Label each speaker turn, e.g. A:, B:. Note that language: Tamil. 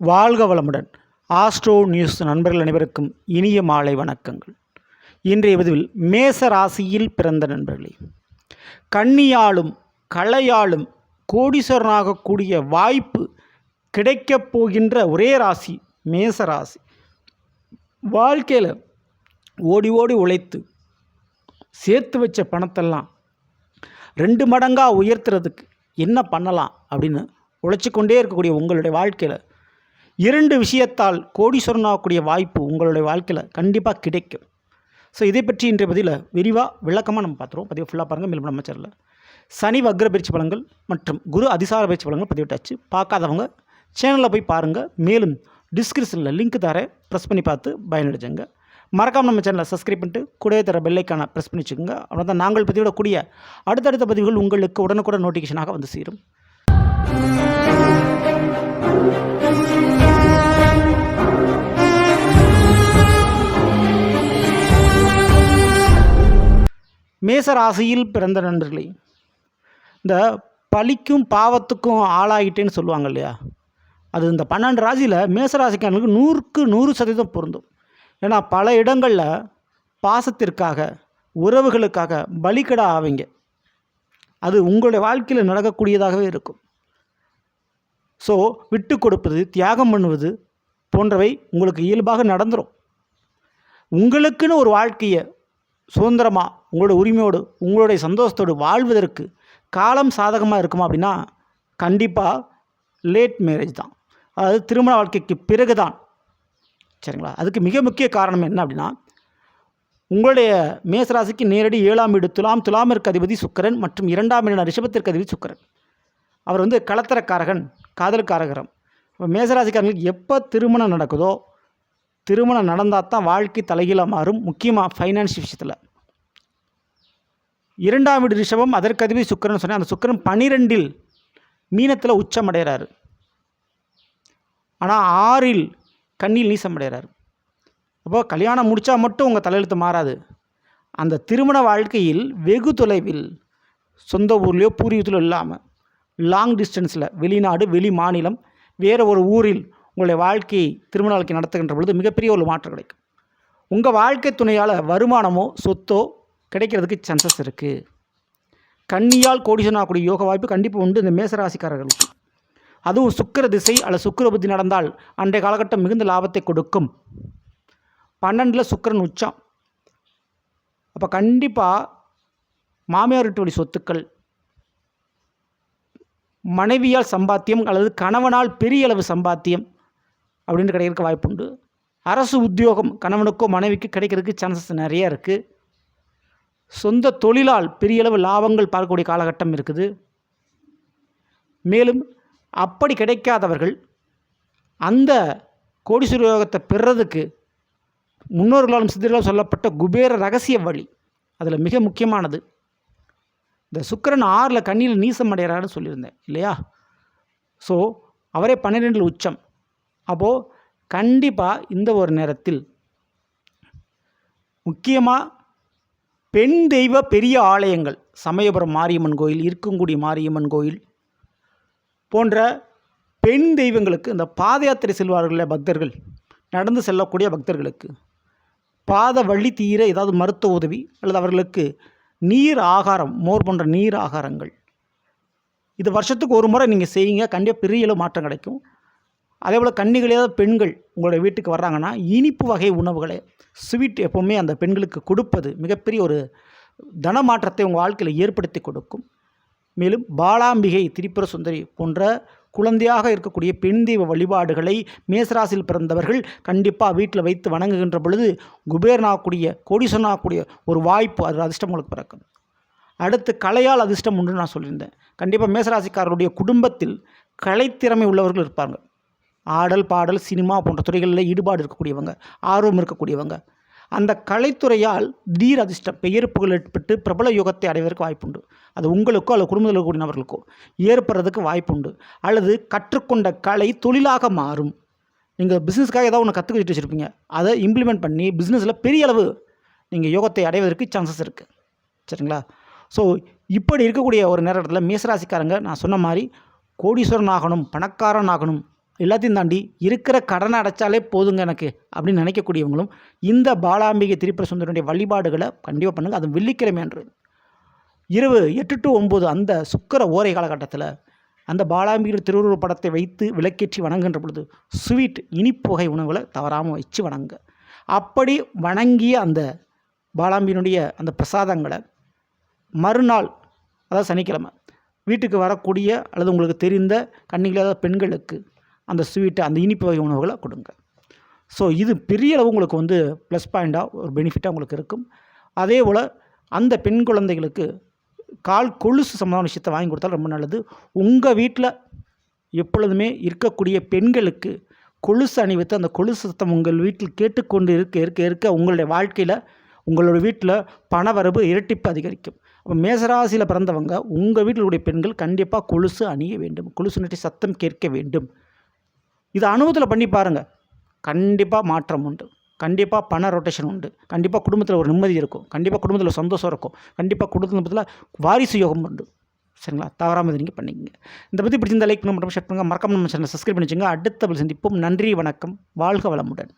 A: வாழ்க வளமுடன். ஆஸ்ட்ரோ நியூஸ் நண்பர்கள் அனைவருக்கும் இனிய மாலை வணக்கங்கள். இன்றைய பதிவில் மேச ராசியில் பிறந்த நண்பர்களே கண்ணியாலும் களையாலும் கோடீஸ்வரனாகக்கூடிய வாய்ப்பு கிடைக்கப் போகின்ற ஒரே ராசி மேச ராசி. வாழ்க்கையில் ஓடி ஓடி உழைத்து சேர்த்து வச்ச பணத்தெல்லாம் ரெண்டு மடங்காக உயர்த்துறதுக்கு என்ன பண்ணலாம் அப்படின்னு உழைச்சிக்கொண்டே இருக்கக்கூடிய உங்களுடைய வாழ்க்கையில் இரண்டு விஷயத்தால் கோடீஸ்வரன் ஆகக்கூடிய வாய்ப்பு உங்களுடைய வாழ்க்கையில் கண்டிப்பாக கிடைக்கும். ஸோ இதை பற்றி இன்றைய பதிவில் விரிவாக விளக்கமாக நம்ம பார்த்துருவோம். பதிவு ஃபுல்லாக பாருங்கள் மேலும் நம்ம சனி வக்ர பயிற்சி பலன்கள் மற்றும் குரு அதிசார பயிற்சி பலன்கள் பதிவிட்டாச்சு. பார்க்காதவங்க சேனலில் போய் பாருங்கள் மேலும் டிஸ்கிரிப்ஷனில் லிங்க் தர ப்ரெஸ் பண்ணி பார்த்து பயனடைஞ்சுங்க. மறக்காமல் நம்ம சேனலை சப்ஸ்கிரைப் பண்ணிட்டு கூடவே தர பெல்லைக்கான ப்ரெஸ் பண்ணி வச்சுக்கோங்க. அவ்வளோ தான் நாங்கள் பதிவிடக்கூடிய அடுத்தடுத்த பதிவுகள் உங்களுக்கு உடனுக்குடன் நோட்டிஃபிகேஷனாக வந்து சேரும். மேச ராசியில் பிறந்த நண்பர்களே இந்த பழிக்கும் பாவத்துக்கும் ஆளாகிட்டேன்னு சொல்லுவாங்க இல்லையா? அது இந்த பன்னெண்டு ராசியில் மேச நூறுக்கு நூறு சதவீதம் பொருந்தும். ஏன்னா பல இடங்களில் பாசத்திற்காக உறவுகளுக்காக பலிக்கடா ஆவீங்க. அது உங்களுடைய வாழ்க்கையில் நடக்கக்கூடியதாகவே இருக்கும். ஸோ விட்டு கொடுப்பது தியாகம் பண்ணுவது போன்றவை உங்களுக்கு இயல்பாக நடந்துடும் உங்களுக்குன்னு ஒரு வாழ்க்கையை சுதந்திரமாக உங்களோட உரிமையோடு உங்களுடைய சந்தோஷத்தோடு வாழ்வதற்கு காலம் சாதகமாக இருக்குமா அப்படின்னா கண்டிப்பாக லேட் மேரேஜ் தான். அதாவது திருமண வாழ்க்கைக்கு பிறகு தான் சரிங்களா? அதுக்கு மிக முக்கிய காரணம் என்ன அப்படின்னா உங்களுடைய மேசராசிக்கு நேரடி ஏழாம் வீடு துலாம் துலாமிற்கு அதிபதி சுக்கரன் மற்றும் இரண்டாம் இடம் ரிஷபத்திற்கு அதிபதி சுக்கரன். அவர் வந்து களத்திரக்காரகன் காதலுக்காரகரம் இப்போ மேசராசிக்காரங்களுக்கு எப்போ திருமணம் நடக்குதோ திருமணம் நடந்தால் தான் வாழ்க்கை தலைகீழாக மாறும். முக்கியமாக ஃபைனான்ஸ் விஷயத்தில். இரண்டாம் வீடு ரிஷபம் அதற்கதிபதி சுக்கரன் சொன்னேன் அந்த சுக்கரன் பனிரெண்டில் மீனத்தில் உச்சமடைகிறாரு. ஆனால் ஆறில் கண்ணில் நீசமடைகிறார். அப்போது அப்போ கல்யாணம் முடித்தா மட்டும் உங்கள் தலையெழுத்து மாறாது. அந்த திருமண வாழ்க்கையில் வெகு தொலைவில் சொந்த ஊர்லேயோ பூர்வீகத்திலோ இல்லாமல் லாங் டிஸ்டன்ஸில் வெளிநாடு வெளி மாநிலம் வேறு ஒரு ஊரில் உங்களுடைய வாழ்க்கையை திருமண வாழ்க்கை நடத்துகின்ற பொழுது மிகப்பெரிய ஒரு மாற்றம் கிடைக்கும். உங்கள் வாழ்க்கை துணையால் வருமானமோ சொத்தோ கிடைக்கிறதுக்கு சான்சஸ் இருக்குது கன்னியால் கோடிசனாகக்கூடிய யோக வாய்ப்பு கண்டிப்பாக உண்டு இந்த மேசராசிக்காரர்களுக்கு. அதுவும் சுக்கிர திசை அல்லது சுக்கர புத்தி நடந்தால் அன்றைய காலகட்டம் மிகுந்த லாபத்தை கொடுக்கும். பன்னெண்டில் சுக்கிரன் உச்சம். அப்போ கண்டிப்பாக மாமியார் வீட்டு வழி சொத்துக்கள் மனைவியால் சம்பாத்தியம் அல்லது கணவனால் பெரிய அளவு சம்பாத்தியம் அப்படின்னு கிடைக்கிறதுக்கு வாய்ப்புண்டு அரசு உத்தியோகம் கணவனுக்கோ மனைவிக்கு கிடைக்கிறதுக்கு சான்சஸ் நிறைய இருக்குது சொந்த தொழிலால் பெரிய அளவு லாபங்கள் பார்க்கக்கூடிய காலகட்டம் இருக்குது. மேலும் அப்படி கிடைக்காதவர்கள் அந்த கோடீஸ்வர யோகத்தை பெறுறதுக்கு முன்னோர்களாலும் சித்தர்களால் சொல்லப்பட்ட குபேர ரகசிய வழி அதில் மிக முக்கியமானது. இந்த சுக்கிரன் ஆறில் கண்ணியில் நீசம் அடைகிறாருன்னு சொல்லியிருந்தேன் இல்லையா? ஸோ அவரே பன்னிரெண்டில் உச்சம். அப்போது கண்டிப்பாக இந்த ஒரு நேரத்தில் முக்கியமாக பெண் தெய்வ பெரிய ஆலயங்கள் சமயபுரம் மாரியம்மன் கோயில் இருக்குங்குடி மாரியம்மன் கோயில் போன்ற பெண் தெய்வங்களுக்கு இந்த பாத யாத்திரை செல்வார்கள் பக்தர்கள் நடந்து செல்லக்கூடிய பக்தர்களுக்கு பாத வழி தீர ஏதாவது மருத்துவ உதவி அல்லது அவர்களுக்கு நீர் ஆகாரம் மோர் போன்ற நீர் ஆகாரங்கள். இது வருஷத்துக்கு ஒரு முறை நீங்கள் செய்யுங்க கண்டிப்பாக பெரிய அளவு மாற்றம் கிடைக்கும். அதே போல் கன்னிகளையாவது பெண்கள் உங்களுடைய வீட்டுக்கு வர்றாங்கன்னா இனிப்பு வகை உணவுகளை ஸ்வீட் எப்போவுமே அந்த பெண்களுக்கு கொடுப்பது மிகப்பெரிய ஒரு தன மாற்றத்தை உங்கள் வாழ்க்கையில் ஏற்படுத்தி கொடுக்கும். மேலும் பாலாம்பிகை திரிபுர சுந்தரி போன்ற குழந்தையாக இருக்கக்கூடிய பெண் தெய்வ வழிபாடுகளை மேசராசியில் பிறந்தவர்கள் கண்டிப்பாக வீட்டில் வைத்து வணங்குகின்ற பொழுது குபேரனாகக்கூடிய கோடீஸ்வரனாகக்கூடிய ஒரு வாய்ப்பு அது அதிர்ஷ்டம் உங்களுக்கு பிறக்கும். அடுத்து கலையால் அதிர்ஷ்டம் உண்டு நான் சொல்லியிருந்தேன். கண்டிப்பாக மேசராசிக்காரருடைய குடும்பத்தில் கலைத்திறமை உள்ளவர்கள் இருப்பாங்க. ஆடல் பாடல் சினிமா போன்ற துறைகளில் ஈடுபாடு இருக்கக்கூடியவங்க ஆர்வம் இருக்கக்கூடியவங்க. அந்த கலைத்துறையால் தீர் அதிர்ஷ்டம் பெயர் புகழ் ஏற்பட்டு பிரபல யோகத்தை அடைவதற்கு வாய்ப்புண்டு. அது உங்களுக்கோ அல்லது குடும்பத்தில் இருக்கக்கூடிய நபர்களுக்கோ ஏற்படுறதுக்கு வாய்ப்புண்டு. அல்லது கற்றுக்கொண்ட கலை தொழிலாக மாறும். நீங்கள் பிஸ்னஸ்க்காக ஏதாவது ஒன்று கற்றுக்கிட்டு வச்சுருப்பீங்க. அதை இம்ப்ளிமெண்ட் பண்ணி பிஸ்னஸில் பெரிய அளவு நீங்கள் யோகத்தை அடைவதற்கு சான்சஸ் இருக்குது சரிங்களா? ஸோ இப்படி இருக்கக்கூடிய ஒரு நேரத்தில் மேசராசிக்காரங்க நான் சொன்ன மாதிரி கோடீஸ்வரன் ஆகணும் பணக்காரன் ஆகணும் எல்லாத்தையும் தாண்டி இருக்கிற கடனை அடைச்சாலே போதுங்க எனக்கு அப்படின்னு நினைக்கக்கூடியவங்களும் இந்த பாலாம்பிகை திரிபுர சுந்தரனுடைய வழிபாடுகளை கண்டிப்பாக பண்ணுங்கள் அது வெள்ளிக்கிழமை அன்று இரவு எட்டு டு ஒம்பது அந்த சுக்கர ஓரை காலகட்டத்தில் அந்த பாலாம்பிகை திருவுருவ படத்தை வைத்து விளக்கேற்றி வணங்குகின்ற பொழுது ஸ்வீட் இனிப்புகை உணவுகளை தவறாமல் வச்சு வணங்க. அப்படி வணங்கிய அந்த பாலாம்பியினுடைய அந்த பிரசாதங்களை மறுநாள் அதாவது சனிக்கிழமை வீட்டுக்கு வரக்கூடிய அல்லது உங்களுக்கு தெரிந்த கண்ணிகளாத பெண்களுக்கு அந்த ஸ்வீட்டு அந்த இனிப்பு வகை உணவுகளை கொடுங்க. ஸோ இது பெரிய அளவு உங்களுக்கு வந்து ப்ளஸ் பாயிண்ட்டாக ஒரு பெனிஃபிட்டாக உங்களுக்கு இருக்கும். அதே போல் அந்த பெண் குழந்தைகளுக்கு கால் கொலுசு சம்பந்தமான விஷயத்தை வாங்கி கொடுத்தாலும் ரொம்ப நல்லது. உங்கள் வீட்டில் எப்பொழுதுமே இருக்கக்கூடிய பெண்களுக்கு கொலுசு அணிவித்து அந்த கொலுசு சத்தம் உங்கள் வீட்டில் கேட்டுக்கொண்டு இருக்க இருக்க இருக்க உங்களுடைய வாழ்க்கையில் உங்களோட வீட்டில் பணவரவு இரட்டிப்பு அதிகரிக்கும். அப்போ மேசராசியில் பிறந்தவங்க உங்கள் வீட்டில் உடைய பெண்கள் கண்டிப்பாக கொலுசு அணிய வேண்டும். கொலுசு நட்டி சத்தம் கேட்க வேண்டும். இதை அனுபவத்தில் பண்ணி பாருங்கள் கண்டிப்பாக மாற்றம் உண்டு. கண்டிப்பாக பண ரொட்டேஷன் உண்டு. கண்டிப்பாக குடும்பத்தில் ஒரு நிம்மதி இருக்கும். கண்டிப்பாக குடும்பத்தில் சந்தோஷம் இருக்கும். கண்டிப்பாக குடும்பத்தில் வாரிசு யோகம் உண்டு. சரிங்களா? தவறாமல் நீங்கள் பண்ணிக்கங்க. இந்த பற்றி பிடிச்சிருந்த லைக் பண்ண மட்டும் ஷேர் பண்ணுங்கள் மறக்காம நம்ம சேனல் சப்ஸ்கிரைப் பண்ணிச்சுங்க அடுத்த சந்திப்போம். நன்றி வணக்கம். வாழ்க வளமுடன்.